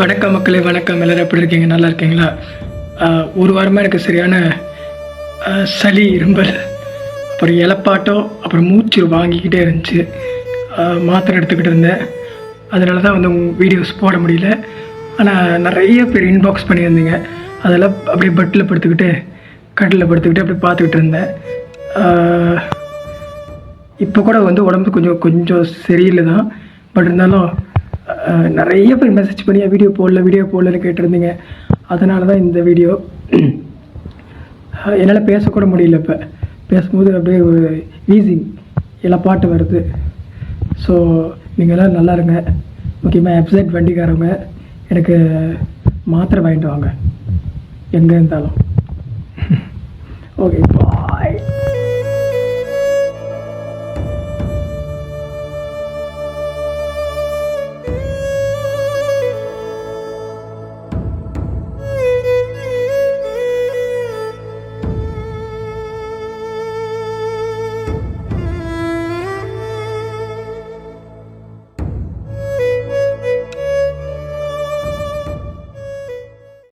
வணக்கம் மக்களே வணக்கம். எல்லாரும் எப்படி இருக்கீங்க? நல்லா இருக்கீங்களா? ஒரு வாரமாக எனக்கு சரியான சளி இரும்பல் அப்புறம் இலப்பாட்டம் அப்புறம் மூச்சு வாங்கிக்கிட்டே இருந்துச்சு. மாத்திரை எடுத்துக்கிட்டு இருந்தேன். அதனால தான் வந்து வீடியோஸ் போட முடியல. ஆனால் நிறைய பேர் இன்பாக்ஸ் பண்ணியிருந்தீங்க. அதெல்லாம் அப்படியே பெட்டில் படுத்துக்கிட்டு கட்டில் படுத்துக்கிட்டு அப்படியே பார்த்துக்கிட்டு இருந்தேன். இப்போ கூட வந்து உடம்பு கொஞ்சம் கொஞ்சம் சரியில்லை தான் பட் இருந்தாலும் நிறைய பேர் மெசேஜ் பண்ணி வீடியோ போடல வீடியோ போடலன்னு கேட்டிருந்தீங்க. அதனால தான் இந்த வீடியோ என்னால் பேசக்கூட முடியல இப்போ. பேசும்போது அப்படியே ஒரு வீசிங் எல்லாம் பாட்டு வருது. ஸோ நீங்கள் எல்லாம் நல்லா இருங்க. முக்கியமாக வெப்சைட் வண்டிக்காரவங்க எனக்கு மாத்திரை வாங்கிட்டு வாங்க. எங்கே இருந்தாலும். ஓகே